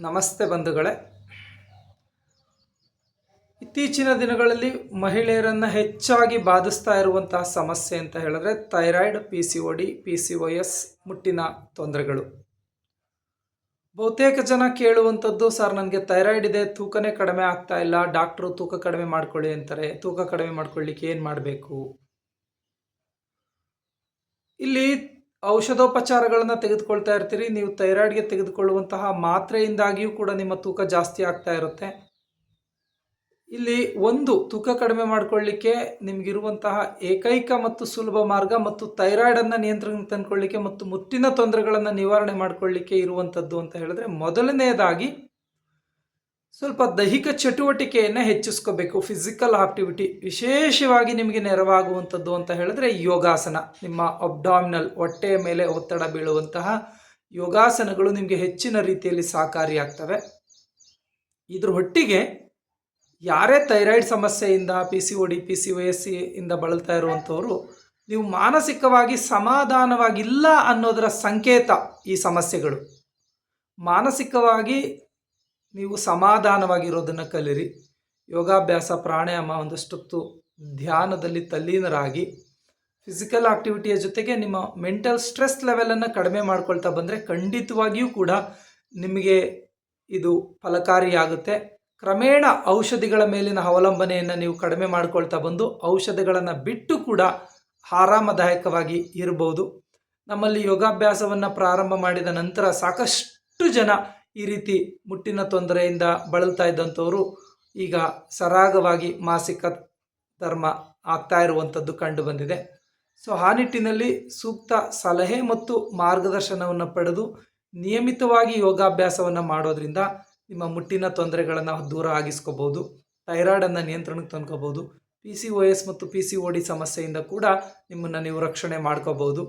ನಮಸ್ತೆ ಬಂಧುಗಳೇ. ಇತ್ತೀಚಿನ ದಿನಗಳಲ್ಲಿ ಮಹಿಳೆಯರನ್ನು ಹೆಚ್ಚಾಗಿ ಬಾಧಿಸ್ತಾ ಇರುವಂತಹ ಸಮಸ್ಯೆ ಅಂತ ಹೇಳಿದ್ರೆ thyroid P C O D P C O S ಮುಟ್ಟಿನ ತೊಂದರೆಗಳು. ಬಹುತೇಕ ಜನ ಕೇಳುವಂಥದ್ದು, ಸರ್, ನನಗೆ ಥೈರಾಯ್ಡ್ ಇದೆ, ತೂಕನೇ ಕಡಿಮೆ ಆಗ್ತಾ ಇಲ್ಲ, ಡಾಕ್ಟ್ರು ತೂಕ ಕಡಿಮೆ ಮಾಡ್ಕೊಳ್ಳಿ ಅಂತಾರೆ. ತೂಕ ಕಡಿಮೆ ಮಾಡ್ಕೊಳ್ಳಿಕ್ಕೆ ಏನು ಮಾಡಬೇಕು? ಇಲ್ಲಿ ಔಷಧೋಪಚಾರಗಳನ್ನು ತೆಗೆದುಕೊಳ್ತಾ ಇರ್ತೀರಿ, ನೀವು ಥೈರಾಯ್ಡ್ಗೆ ತೆಗೆದುಕೊಳ್ಳುವಂತಹ ಮಾತ್ರೆಯಿಂದಾಗಿಯೂ ಕೂಡ ನಿಮ್ಮ ತೂಕ ಜಾಸ್ತಿ ಆಗ್ತಾ ಇರುತ್ತೆ. ಇಲ್ಲಿ ಒಂದು ತೂಕ ಕಡಿಮೆ ಮಾಡಿಕೊಳ್ಳಿಕ್ಕೆ ನಿಮಗಿರುವಂತಹ ಏಕೈಕ ಮತ್ತು ಸುಲಭ ಮಾರ್ಗ ಮತ್ತು ಥೈರಾಯ್ಡನ್ನು ನಿಯಂತ್ರಣಕ್ಕೆ ತಂದುಕೊಳ್ಳಿಕ್ಕೆ ಮತ್ತು ಮುಟ್ಟಿನ ತೊಂದರೆಗಳನ್ನು ನಿವಾರಣೆ ಮಾಡಿಕೊಳ್ಳಿಕ್ಕೆ ಇರುವಂಥದ್ದು ಅಂತ ಹೇಳಿದ್ರೆ ಮೊದಲನೆಯದಾಗಿ ಸ್ವಲ್ಪ ದೈಹಿಕ ಚಟುವಟಿಕೆಯನ್ನು ಹೆಚ್ಚಿಸ್ಕೋಬೇಕು ಫಿಸಿಕಲ್ ಆಕ್ಟಿವಿಟಿ ವಿಶೇಷವಾಗಿ ನಿಮಗೆ ನೆರವಾಗುವಂಥದ್ದು ಅಂತ ಹೇಳಿದ್ರೆ ಯೋಗಾಸನ. ನಿಮ್ಮ ಅಬ್ಡಾಮಿನಲ್ ಹೊಟ್ಟೆಯ ಮೇಲೆ ಒತ್ತಡ ಬೀಳುವಂತಹ ಯೋಗಾಸನಗಳು ನಿಮಗೆ ಹೆಚ್ಚಿನ ರೀತಿಯಲ್ಲಿ ಸಹಕಾರಿಯಾಗ್ತವೆ. ಇದ್ರ ಒಟ್ಟಿಗೆ ಯಾರೇ ಥೈರಾಯ್ಡ್ ಸಮಸ್ಯೆಯಿಂದ P C O D P C O S C ಇಂದ ಬಳಲ್ತಾ ಇರುವಂಥವರು, ನೀವು ಮಾನಸಿಕವಾಗಿ ಸಮಾಧಾನವಾಗಿಲ್ಲ ಅನ್ನೋದರ ಸಂಕೇತ ಈ ಸಮಸ್ಯೆಗಳು. ಮಾನಸಿಕವಾಗಿ ನೀವು ಸಮಾಧಾನವಾಗಿರೋದನ್ನು ಕಲಿರಿ. ಯೋಗಾಭ್ಯಾಸ, ಪ್ರಾಣಾಯಾಮ ಒಂದಷ್ಟೊತ್ತು ಧ್ಯಾನದಲ್ಲಿ ತಲ್ಲೀನರಾಗಿ ಫಿಸಿಕಲ್ ಆಕ್ಟಿವಿಟಿಯ ಜೊತೆಗೆ ನಿಮ್ಮ ಮೆಂಟಲ್ ಸ್ಟ್ರೆಸ್ ಲೆವೆಲನ್ನು ಕಡಿಮೆ ಮಾಡ್ಕೊಳ್ತಾ ಬಂದರೆ ಖಂಡಿತವಾಗಿಯೂ ಕೂಡ ನಿಮಗೆ ಇದು ಫಲಕಾರಿಯಾಗುತ್ತೆ. ಕ್ರಮೇಣ ಔಷಧಿಗಳ ಮೇಲಿನ ಅವಲಂಬನೆಯನ್ನು ನೀವು ಕಡಿಮೆ ಮಾಡ್ಕೊಳ್ತಾ ಬಂದು ಔಷಧಗಳನ್ನು ಬಿಟ್ಟು ಕೂಡ ಆರಾಮದಾಯಕವಾಗಿ ಇರ್ಬೋದು. ನಮ್ಮಲ್ಲಿ ಯೋಗಾಭ್ಯಾಸವನ್ನು ಪ್ರಾರಂಭ ಮಾಡಿದ ನಂತರ ಸಾಕಷ್ಟು ಜನ ಈ ರೀತಿ ಮುಟ್ಟಿನ ತೊಂದರೆಯಿಂದ ಬಳಲ್ತಾ ಇದ್ದಂಥವರು ಈಗ ಸರಾಗವಾಗಿ ಮಾಸಿಕ ಧರ್ಮ ಆಗ್ತಾ ಇರುವಂಥದ್ದು ಕಂಡು ಬಂದಿದೆ. ಸೊ ಆ ನಿಟ್ಟಿನಲ್ಲಿ ಸೂಕ್ತ ಸಲಹೆ ಮತ್ತು ಮಾರ್ಗದರ್ಶನವನ್ನು ಪಡೆದು ನಿಯಮಿತವಾಗಿ ಯೋಗಾಭ್ಯಾಸವನ್ನು ಮಾಡೋದ್ರಿಂದ ನಿಮ್ಮ ಮುಟ್ಟಿನ ತೊಂದರೆಗಳನ್ನು ದೂರ ಆಗಿಸ್ಕೋಬೋದು ಥೈರಾಯ್ಡನ್ನು ನಿಯಂತ್ರಣಕ್ಕೆ ತಂದ್ಕೋಬೋದು ಪಿ ಸಿ ಒ ಎಸ್ ಮತ್ತು ಪಿ ಸಿ ಒ ಡಿ ಸಮಸ್ಯೆಯಿಂದ ಕೂಡ ನಿಮ್ಮನ್ನು ನೀವು ರಕ್ಷಣೆ ಮಾಡ್ಕೋಬೋದು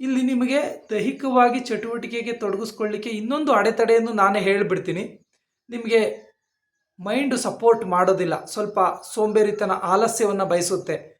ಇಲ್ಲಿ ನಿಮಗೆ ದೈಹಿಕವಾಗಿ ಚಟುವಟಿಕೆಗೆ ತೊಡಗಿಸ್ಕೊಳ್ಳಿಕ್ಕೆ ಇನ್ನೊಂದು ಅಡೆತಡೆಯನ್ನು ನಾನೇ ಹೇಳಿಬಿಡ್ತೀನಿ. ನಿಮಗೆ ಮೈಂಡು ಸಪೋರ್ಟ್ ಮಾಡೋದಿಲ್ಲ. ಸ್ವಲ್ಪ ಸೋಂಬೇರಿತನ ಆಲಸ್ಯವನ್ನು ಬಯಸುತ್ತೆ.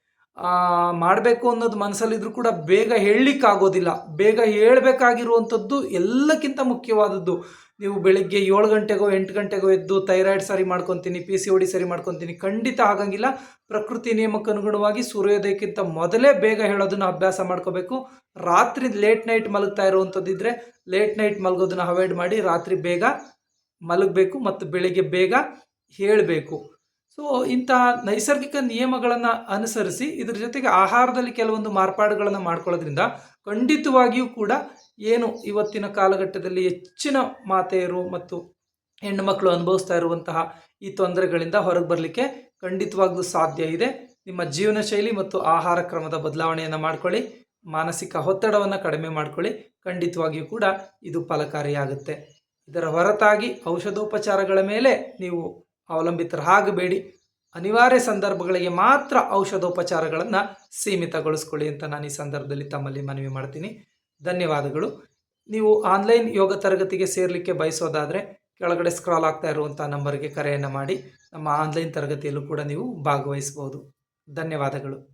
ಮಾಡಬೇಕು ಅನ್ನೋದು ಮನಸ್ಸಲ್ಲಿದ್ರೂ ಕೂಡ ಬೇಗ ಹೇಳಲಿಕ್ಕಾಗೋದಿಲ್ಲ. ಬೇಗ ಹೇಳಬೇಕಾಗಿರುವಂಥದ್ದು ಎಲ್ಲಕ್ಕಿಂತ ಮುಖ್ಯವಾದದ್ದು. ನೀವು ಬೆಳಿಗ್ಗೆ ಏಳು ಗಂಟೆಗೋ, ಎಂಟು ಗಂಟೆಗೋ ಎದ್ದು ಥೈರಾಯ್ಡ್ ಸರಿ ಮಾಡ್ಕೊತೀನಿ ಪಿ ಸಿ ಡಿ ಸರಿ ಮಾಡ್ಕೊತೀನಿ, ಖಂಡಿತ ಆಗಂಗಿಲ್ಲ ಪ್ರಕೃತಿ ನಿಯಮಕ್ಕೆ ಅನುಗುಣವಾಗಿ ಸೂರ್ಯೋದಯಕ್ಕಿಂತ ಮೊದಲೇ ಬೇಗ ಹೇಳೋದನ್ನು ಅಭ್ಯಾಸ ಮಾಡ್ಕೋಬೇಕು. ರಾತ್ರಿ ಲೇಟ್ ನೈಟ್ ಮಲಗ್ತಾ ಇರುವಂಥದ್ದಿದ್ರೆ ಲೇಟ್ ನೈಟ್ ಮಲಗೋದನ್ನ ಅವಾಯ್ಡ್ ಮಾಡಿ ರಾತ್ರಿ ಬೇಗ ಮಲಗಬೇಕು ಮತ್ತು ಬೆಳಿಗ್ಗೆ ಬೇಗ ಹೇಳಬೇಕು. ಸೊ ಇಂತಹ ನೈಸರ್ಗಿಕ ನಿಯಮಗಳನ್ನು ಅನುಸರಿಸಿ ಇದರ ಜೊತೆಗೆ ಆಹಾರದಲ್ಲಿ ಕೆಲವೊಂದು ಮಾರ್ಪಾಡುಗಳನ್ನು ಮಾಡ್ಕೊಳ್ಳೋದ್ರಿಂದ ಖಂಡಿತವಾಗಿಯೂ ಕೂಡ ಏನು ಇವತ್ತಿನ ಕಾಲಘಟ್ಟದಲ್ಲಿ ಹೆಚ್ಚಿನ ಮಾತೆಯರು ಮತ್ತು ಹೆಣ್ಣು ಮಕ್ಕಳು ಅನುಭವಿಸ್ತಾ ಇರುವಂತಹ ಈ ತೊಂದರೆಗಳಿಂದ ಹೊರಗೆ ಬರಲಿಕ್ಕೆ ಖಂಡಿತವಾಗ್ಲೂ ಸಾಧ್ಯ ಇದೆ. ನಿಮ್ಮ ಜೀವನ ಶೈಲಿ ಮತ್ತು ಆಹಾರ ಕ್ರಮದ ಬದಲಾವಣೆಯನ್ನು ಮಾಡ್ಕೊಳ್ಳಿ. ಮಾನಸಿಕ ಒತ್ತಡವನ್ನು ಕಡಿಮೆ ಮಾಡ್ಕೊಳ್ಳಿ. ಖಂಡಿತವಾಗಿಯೂ ಕೂಡ ಇದು ಫಲಕಾರಿಯಾಗುತ್ತೆ. ಇದರ ಹೊರತಾಗಿ ಔಷಧೋಪಚಾರಗಳ ಮೇಲೆ ನೀವು ಅವಲಂಬಿತರಾಗಬೇಡಿ ಅನಿವಾರ್ಯ ಸಂದರ್ಭಗಳಿಗೆ ಮಾತ್ರ ಔಷಧೋಪಚಾರಗಳನ್ನು ಸೀಮಿತಗೊಳಿಸ್ಕೊಳ್ಳಿ ಅಂತ ನಾನು ಈ ಸಂದರ್ಭದಲ್ಲಿ ತಮ್ಮಲ್ಲಿ ಮನವಿ ಮಾಡ್ತೀನಿ. ಧನ್ಯವಾದಗಳು. ನೀವು ಆನ್ಲೈನ್ ಯೋಗ ತರಗತಿಗೆ ಸೇರಲಿಕ್ಕೆ ಬಯಸೋದಾದರೆ ಕೆಳಗಡೆ ಸ್ಕ್ರಾಲ್ ಆಗ್ತಾ ಇರುವಂಥ ನಂಬರ್ಗೆ ಕರೆಯನ್ನು ಮಾಡಿ. ನಮ್ಮ ಆನ್ಲೈನ್ ತರಗತಿಯಲ್ಲೂ ಕೂಡ ನೀವು ಭಾಗವಹಿಸ್ಬೋದು. ಧನ್ಯವಾದಗಳು.